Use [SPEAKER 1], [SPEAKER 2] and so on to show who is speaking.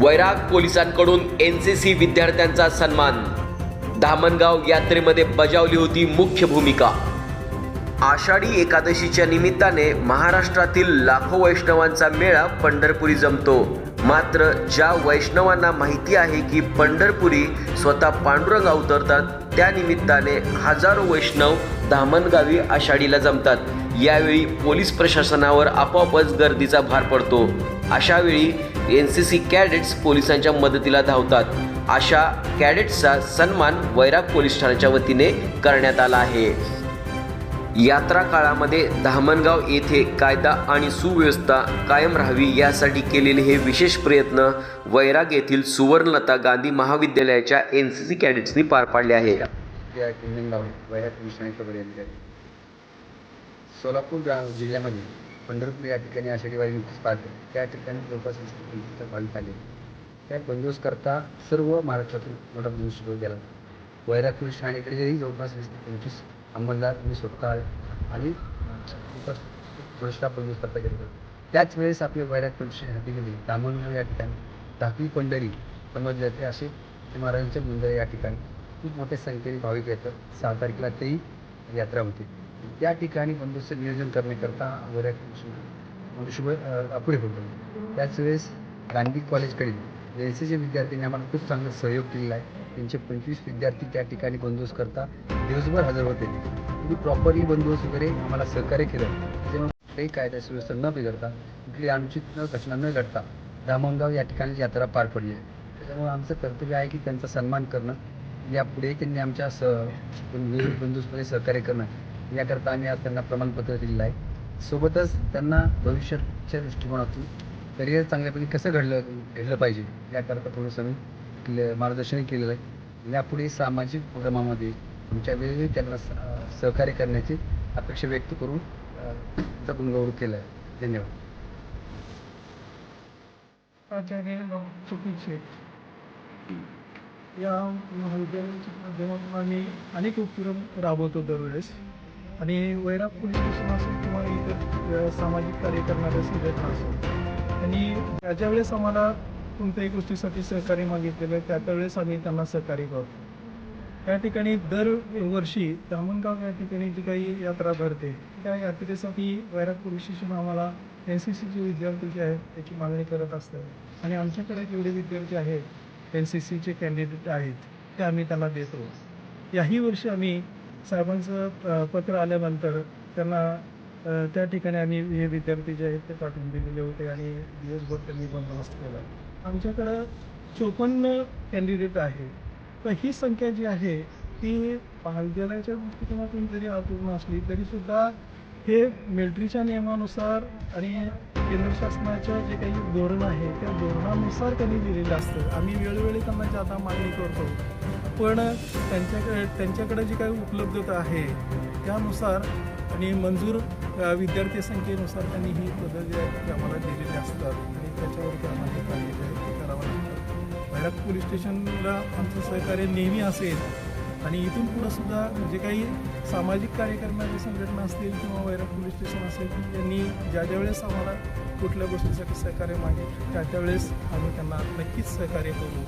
[SPEAKER 1] वैराग पोलिसांकडून N C C विद्यार्थ्यांचा सन्मान. धामणगाव यात्रेमध्ये बजावली होती मुख्य भूमिका. आषाढी एकादशीच्या निमित्ताने महाराष्ट्रातील लाखो वैष्णवांचा मेळा पंढरपुरी जमतो. मात्र ज्या वैष्णवांना माहिती आहे की पंढरपुरी स्वतः पांडुरंग अवतरतात त्या निमित्ताने हजारो वैष्णव धामणगावी आषाढीला जमतात. यावेळी पोलीस प्रशासनावर आपोआपच गर्दीचा भार पडतो. अशावेळी एन सी सी कॅडेट्स पोलिसांच्या मदतीला धावतात. अशा कॅडेट्सचा सन्मान वैराग पोलीस ठाण्याच्या वतीने करण्यात आला आहे. यात्रा काळामध्ये धामणगाव येथे कायदा आणि सुव्यवस्था कायम राहावी यासाठी केलेले हे विशेष प्रयत्न वैराग येथील सुवर्णलता गांधी महाविद्यालयाच्या एन सी सी कॅडेट्सनी पार पाडले आहे.
[SPEAKER 2] सोलापूर जिल्ह्यामध्ये पंढरपूर या ठिकाणी आषाढी वारी नुकतीच पार त्या ठिकाणी जवळपास वीस ते पंचवीस भाविक आले त्या बंदोबस्त करता सर्व महाराष्ट्रातून मोठा बंदोबस्त सुरू केला वैराग ठाणेकडे जरी जवळपास वीस ते पंचवीस अंमलदार मी स्वतः आणि पुरस्कार बंदोबस्त करता गेलो. त्याच वेळेस आपले वैराग हाती हद्दीमध्ये दामणगाव या ठिकाणी धाकली पंढरी बनवली जाते असे महाराजांचे मंदिर या ठिकाणी खूप मोठ्या संख्येने भाविक येतात. सहा तारखेला तेही यात्रा होते. त्या ठिकाणी बंदोबस्त नियोजन करण्याकरता वैराग मनुष्यबळ अपुरे होतो. त्याच वेळेस गांधी कॉलेजकडील एन सी सी विद्यार्थ्यांनी आम्हाला खूप चांगला सहयोग केलेला आहे. त्यांचे पंचवीस विद्यार्थी त्या ठिकाणी बंदोबस्त करता दिवसभर हजर होते. तुम्ही प्रॉपरली बंदोबस्त वगैरे आम्हाला सहकार्य केलं. त्याच्यामुळे काही कायदा सुव्यवस्था न बिघडता कुठली अनुचित न घटना न घडता धामणगाव या ठिकाणी यात्रा पार पडली आहे. त्याच्यामुळे आमचं कर्तव्य आहे की त्यांचा सन्मान करणं. यापुढे त्यांनी आमच्या स विविध सहकार्य करणं. याकरता आम्ही आज त्यांना प्रमाणपत्र दिलेलं आहे. सोबतच त्यांना भविष्याच्या दृष्टिकोनातून करिअर चांगल्यापैकी कसं घडलं घडलं पाहिजे याकरता थोडंसं मी क्ल- मार्गदर्शन केलेलं आहे. यापुढे सामाजिक उपक्रमामध्ये तुमच्या वेळोवेळी त्यांना स- सहकार्य करण्याची अपेक्षा व्यक्त करून जपून गौरव केलं केला आहे. धन्यवाद.
[SPEAKER 3] आचार्य चुकीचे. या महाविद्यालयाच्या माध्यमातून आम्ही अनेक उपक्रम राबवतो दरवेळेस. आणि वैराग पोलीस स्टेशन असेल किंवा इतर सामाजिक कार्य करणाऱ्या संघटना असेल आणि ज्या ज्या वेळेस आम्हाला कोणत्याही गोष्टीसाठी सहकार्य मागितलेलं आहे त्या त्यावेळेस आम्ही त्यांना सहकार्य करतो. त्या ठिकाणी दरवर्षी दामणगाव या ठिकाणी जी काही यात्रा भरते त्या यात्रेसाठी वैराग पोलीस स्टेशन आम्हाला एन सी सीचे विद्यार्थी जे आहेत त्याची मागणी करत असतात. आणि आमच्याकडे जेवढे विद्यार्थी आहेत एन सी सीचे कॅन्डिडेट आहेत ते आम्ही त्यांना देतो. याही वर्षी आम्ही साहेबांचं पत्र आल्यानंतर त्यांना त्या ठिकाणी आम्ही हे विद्यार्थी जे आहेत ते पाठवून दिलेले होते आणि दिवसभर त्यांनी बंदोबस्त केला. आमच्याकडं चोपन्न कॅन्डिडेट आहे. तर ही संख्या जी आहे ती महाविद्यालयाच्या दृष्टिकोनातून जरी अपूर्ण असली तरीसुद्धा हे मिलिटरीच्या नियमानुसार आणि केंद्र शासनाचं जे काही धोरण आहे त्या धोरणानुसार त्यांनी दिलेलं असतं. आम्ही वेळोवेळी त्यांना जाता मागणी करतो पण त्यांच्याकडे त्यांच्याकडे जी काही उपलब्धता आहे त्यानुसार आणि मंजूर विद्यार्थी संख्येनुसार त्यांनी ही पद्धत जी ती आम्हाला दिलेली असतात. आणि त्याच्यावरती आम्हाला हे कार्य जे आहे ते करावं लागतं. भैरक पोलीस स्टेशनला आमचं सहकार्य नेहमी असेल आणि इथून पुढं सुद्धा जे काही सामाजिक कार्य करणारी संघटना असतील किंवा वैरक पोलीस स्टेशन असेल त्यांनी ज्या ज्या वेळेस आम्हाला कुठल्या गोष्टीसाठी सहकार्य मागेल त्या त्यावेळेस आम्ही त्यांना नक्कीच सहकार्य करू.